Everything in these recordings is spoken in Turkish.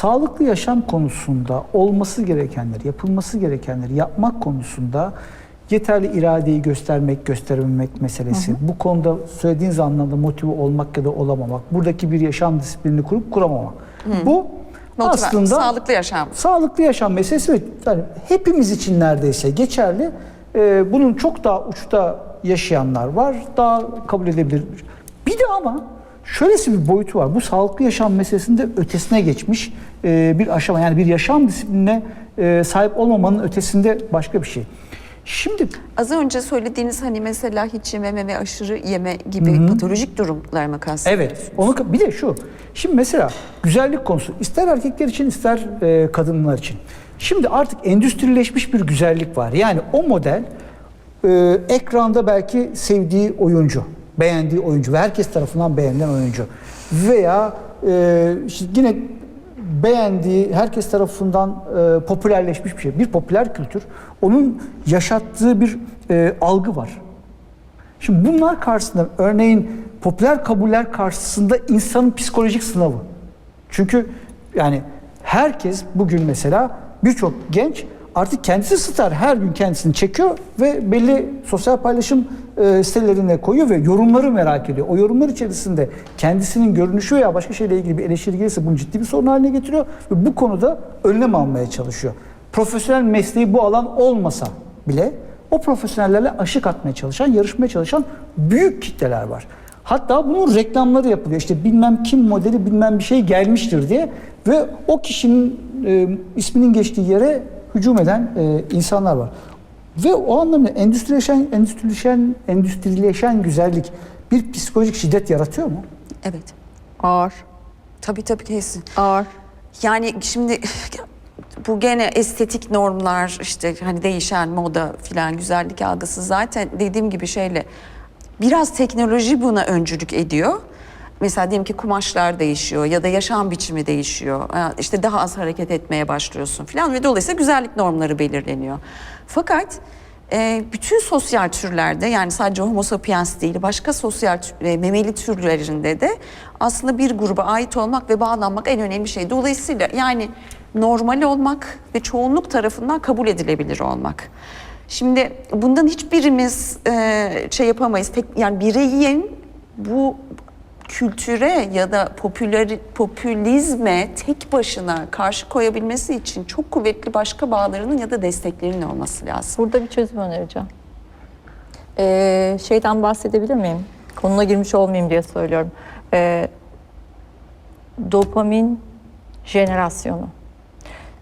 sağlıklı yaşam konusunda olması gerekenleri, yapılması gerekenleri yapmak konusunda yeterli iradeyi göstermek, gösterememek meselesi. Bu konuda söylediğiniz anlamda motive olmak ya da olamamak. Buradaki bir yaşam disiplinini kurup kuramamak. Bu Motiva- aslında sağlıklı yaşam. sağlıklı yaşam meselesi ve yani hepimiz için neredeyse geçerli. Ee, bunun çok daha uçta yaşayanlar var. Daha kabul edilebilir. Bir de ama şöylesi bir boyutu var. Bu sağlıklı yaşam meselesinde ötesine geçmiş e, bir aşama. Yani bir yaşam disiplinine e, sahip olmamanın ötesinde başka bir şey. Şimdi Az önce söylediğiniz hani mesela hiç yememe ve aşırı yeme gibi patolojik durumlar mı kastediyorsunuz? Evet. Onu bir de şu. Şimdi mesela güzellik konusu ister erkekler için ister e, kadınlar için. Şimdi artık endüstrileşmiş bir güzellik var. Yani o model e, ekranda belki sevdiği oyuncu, beğendiği oyuncu ve herkes tarafından beğenilen oyuncu veya e, işte yine beğendiği, herkes tarafından e, popülerleşmiş bir şey. Bir popüler kültür. Onun yaşattığı bir e, algı var. Şimdi bunlar karşısında örneğin popüler kabuller karşısında insanın psikolojik sınavı. Çünkü yani herkes bugün mesela birçok genç artık kendisi star her gün kendisini çekiyor ve belli sosyal paylaşım e, sitelerine koyuyor ve yorumları merak ediyor. O yorumlar içerisinde kendisinin görünüşü veya başka şeyle ilgili bir eleştiri gelirse bunu ciddi bir sorun haline getiriyor ve bu konuda önlem almaya çalışıyor. Profesyonel mesleği bu alan olmasa bile o profesyonellerle aşık atmaya çalışan, yarışmaya çalışan büyük kitleler var. Hatta bunun reklamları yapılıyor. İşte bilmem kim modeli bilmem bir şey gelmiştir diye ve o kişinin e, isminin geçtiği yere hücum eden e, insanlar var. Ve o anlamda endüstrileşen, endüstrileşen, endüstrileşen güzellik bir psikolojik şiddet yaratıyor mu? Evet. Ağır. Tabii tabii kesin. Ağır. Yani şimdi bu gene estetik normlar işte hani değişen moda filan güzellik algısı zaten dediğim gibi şeyle biraz teknoloji buna öncülük ediyor. Mesela diyelim ki kumaşlar değişiyor ya da yaşam biçimi değişiyor. İşte daha az hareket etmeye başlıyorsun filan ve dolayısıyla güzellik normları belirleniyor. Fakat e, bütün sosyal türlerde yani sadece homo sapiens değil başka sosyal e, memeli türlerinde de aslında bir gruba ait olmak ve bağlanmak en önemli şey. Dolayısıyla yani normal olmak ve çoğunluk tarafından kabul edilebilir olmak. Şimdi bundan hiçbirimiz e, şey yapamayız. Tek, yani bireyin bu kültüre ya da popüler popülizme tek başına karşı koyabilmesi için çok kuvvetli başka bağlarının ya da desteklerinin olması lazım. Burada bir çözüm önereceğim. Ee, şeyden bahsedebilir miyim? Konuna girmiş olmayayım diye söylüyorum. Ee, dopamin jenerasyonu.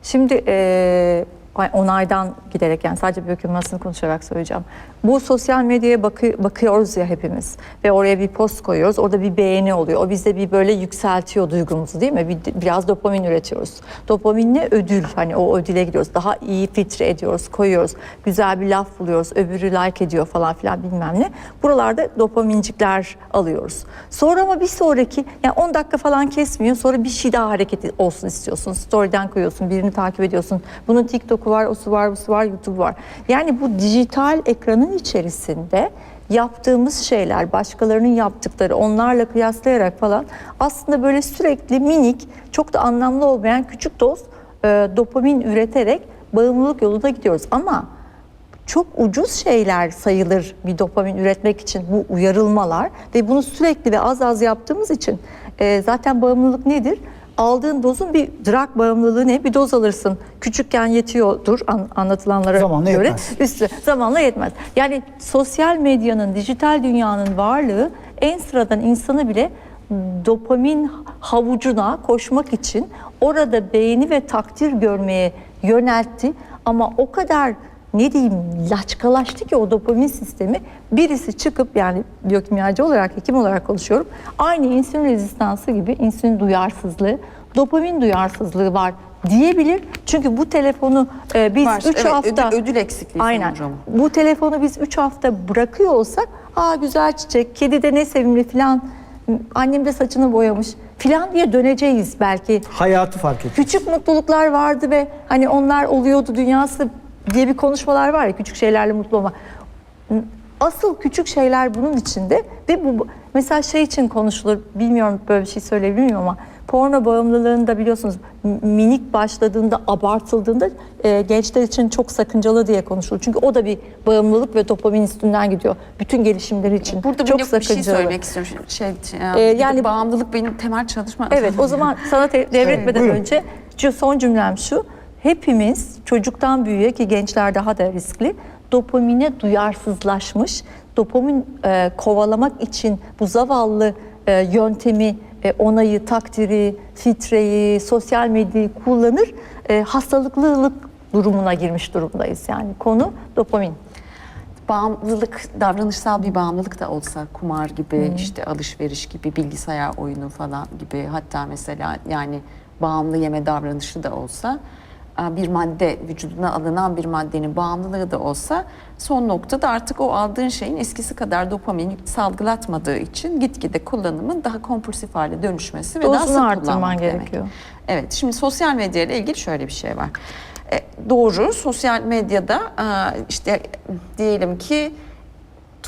Şimdi e, onaydan giderek yani sadece bir hükümetini konuşarak söyleyeceğim. Bu sosyal medyaya bakı- bakıyoruz ya hepimiz ve oraya bir post koyuyoruz. Orada bir beğeni oluyor. O bizde bir böyle yükseltiyor duygumuzu değil mi? Bir, biraz dopamin üretiyoruz. Dopaminle ödül hani o ödüle gidiyoruz. Daha iyi filtre ediyoruz, koyuyoruz. Güzel bir laf buluyoruz. Öbürü like ediyor falan filan bilmem ne. Buralarda dopamincikler alıyoruz. Sonra ama bir sonraki yani 10 dakika falan kesmiyor. Sonra bir şey daha hareket olsun istiyorsun. Story'den koyuyorsun, birini takip ediyorsun. Bunun TikTok'u var, osu var, busu var, YouTube var. Yani bu dijital ekranın içerisinde yaptığımız şeyler, başkalarının yaptıkları, onlarla kıyaslayarak falan aslında böyle sürekli minik, çok da anlamlı olmayan küçük doz e, dopamin üreterek bağımlılık yolunda gidiyoruz. Ama çok ucuz şeyler sayılır bir dopamin üretmek için bu uyarılmalar ve bunu sürekli ve az az yaptığımız için e, zaten bağımlılık nedir? Aldığın dozun bir drug bağımlılığı ne? Bir doz alırsın. Küçükken yetiyordur an- anlatılanlara Zamanla göre. yetmez. Üstü zamanla yetmez. Yani sosyal medyanın, dijital dünyanın varlığı en sıradan insanı bile dopamin havucuna koşmak için orada beğeni ve takdir görmeye yöneltti. Ama o kadar ne diyeyim laçkalaştı ki o dopamin sistemi birisi çıkıp yani biyokimyacı olarak hekim olarak konuşuyorum. Aynı insülin rezistansı gibi insülin duyarsızlığı, dopamin duyarsızlığı var diyebilir. Çünkü bu telefonu e, biz Var, 3 evet, hafta ödül- ödül eksikliği Aynen. Bu telefonu biz 3 hafta bırakıyor olsak, aa güzel çiçek, kedi de ne sevimli filan, annem de saçını boyamış filan diye döneceğiz belki. Hayatı fark ediyor. Küçük mutluluklar vardı ve hani onlar oluyordu dünyası diye bir konuşmalar var ya küçük şeylerle mutlu olma. Asıl küçük şeyler bunun içinde ve bu mesela şey için konuşulur bilmiyorum böyle bir şey söyleyebilir miyim ama Porno bağımlılığında biliyorsunuz minik başladığında, abartıldığında e, gençler için çok sakıncalı diye konuşulur. Çünkü o da bir bağımlılık ve dopamin üstünden gidiyor. Bütün gelişimleri için Burada çok bir, bir şey sakıncalı. söylemek istiyorum. Şey, Ee, yani yani- bağımlılık benim temel çalışma. Evet o zaman sana te- devretmeden buyurun. önce son cümlem şu. Hepimiz çocuktan büyüğe ki gençler daha da riskli dopamine duyarsızlaşmış. Dopamin e, kovalamak için bu zavallı e, yöntemi, e, onayı, takdiri, filtreyi, sosyal medyayı kullanır. E, hastalıklılık durumuna girmiş durumdayız yani. Konu dopamin. bağımlılık, davranışsal bir bağımlılık da olsa kumar gibi, işte alışveriş gibi, bilgisayar oyunu falan gibi hatta mesela yani bağımlı yeme davranışı da olsa bir madde vücuduna alınan bir maddenin bağımlılığı da olsa son noktada artık o aldığın şeyin eskisi kadar dopamin salgılatmadığı için gitgide kullanımın daha kompulsif hale dönüşmesi ve daha Dozunu sık arttırman kullanmak demek. gerekiyor. Evet, şimdi sosyal medya ile ilgili şöyle bir şey var. E, doğru, sosyal medyada e, işte diyelim ki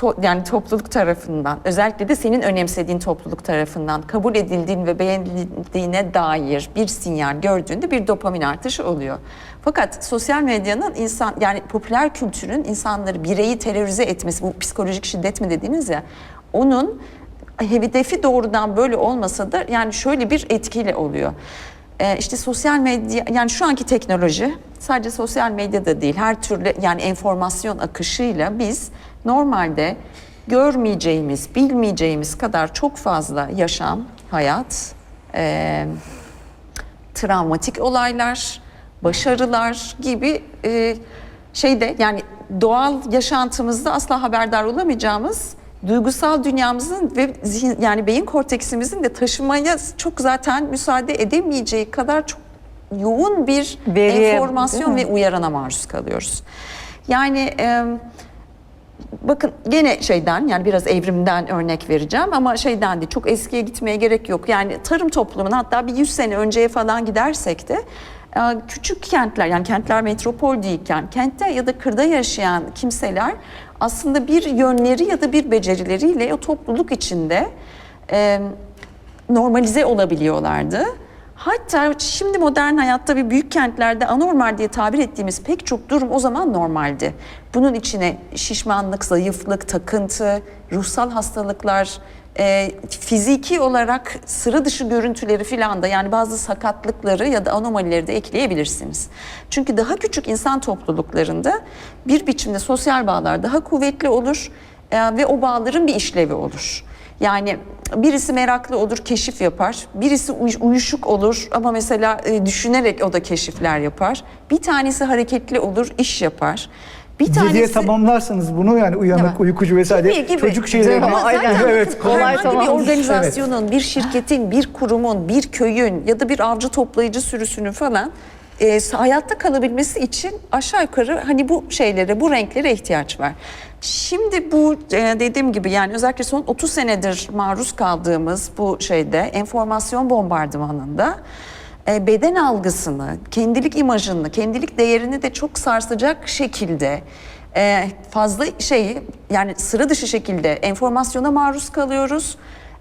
to- yani topluluk tarafından, özellikle de senin önemsediğin topluluk tarafından kabul edildiğin ve beğenildiğine dair bir sinyal gördüğünde bir dopamin artışı oluyor. Fakat sosyal medyanın insan yani popüler kültürün insanları bireyi terörize etmesi, bu psikolojik şiddet mi dediğiniz ya, onun hedefi doğrudan böyle olmasa da yani şöyle bir etkiyle oluyor. Ee, işte sosyal medya yani şu anki teknoloji sadece sosyal medyada değil her türlü yani enformasyon akışıyla biz normalde görmeyeceğimiz, bilmeyeceğimiz kadar çok fazla yaşam, hayat, e, travmatik olaylar, başarılar gibi e, şeyde yani doğal yaşantımızda asla haberdar olamayacağımız duygusal dünyamızın ve zihin yani beyin korteksimizin de taşımaya çok zaten müsaade edemeyeceği kadar çok yoğun bir Veriye, enformasyon ve uyarana maruz kalıyoruz. Yani e, Bakın gene şeyden yani biraz evrimden örnek vereceğim ama şeyden değil çok eskiye gitmeye gerek yok. Yani tarım toplumunun hatta bir 100 sene önceye falan gidersek de küçük kentler yani kentler metropol değilken kentte ya da kırda yaşayan kimseler aslında bir yönleri ya da bir becerileriyle o topluluk içinde e, normalize olabiliyorlardı. Hatta şimdi modern hayatta bir büyük kentlerde anormal diye tabir ettiğimiz pek çok durum o zaman normaldi. Bunun içine şişmanlık, zayıflık, takıntı, ruhsal hastalıklar, e, fiziki olarak sıra dışı görüntüleri filan da yani bazı sakatlıkları ya da anomalileri de ekleyebilirsiniz. Çünkü daha küçük insan topluluklarında bir biçimde sosyal bağlar daha kuvvetli olur e, ve o bağların bir işlevi olur. Yani birisi meraklı olur, keşif yapar. Birisi uy- uyuşuk olur ama mesela e, düşünerek o da keşifler yapar. Bir tanesi hareketli olur, iş yapar. Bir tanesi tamamlarsanız bunu yani uyanık, Değil mi? uykucu vesaire Gibi, gibi. çocuk şeylerini Ama zaten evet kolay tamam. bir organizasyonun, bir şirketin, bir kurumun, bir köyün ya da bir avcı toplayıcı sürüsünün falan e, hayatta kalabilmesi için aşağı yukarı hani bu şeylere, bu renklere ihtiyaç var. Şimdi bu e, dediğim gibi yani özellikle son 30 senedir maruz kaldığımız bu şeyde enformasyon bombardımanında e, beden algısını, kendilik imajını, kendilik değerini de çok sarsacak şekilde e, fazla şeyi yani sıra dışı şekilde enformasyona maruz kalıyoruz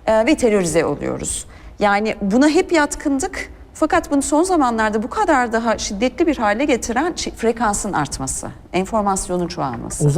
e, ve terörize oluyoruz. Yani buna hep yatkındık. Fakat bunu son zamanlarda bu kadar daha şiddetli bir hale getiren frekansın artması, enformasyonun çoğalması.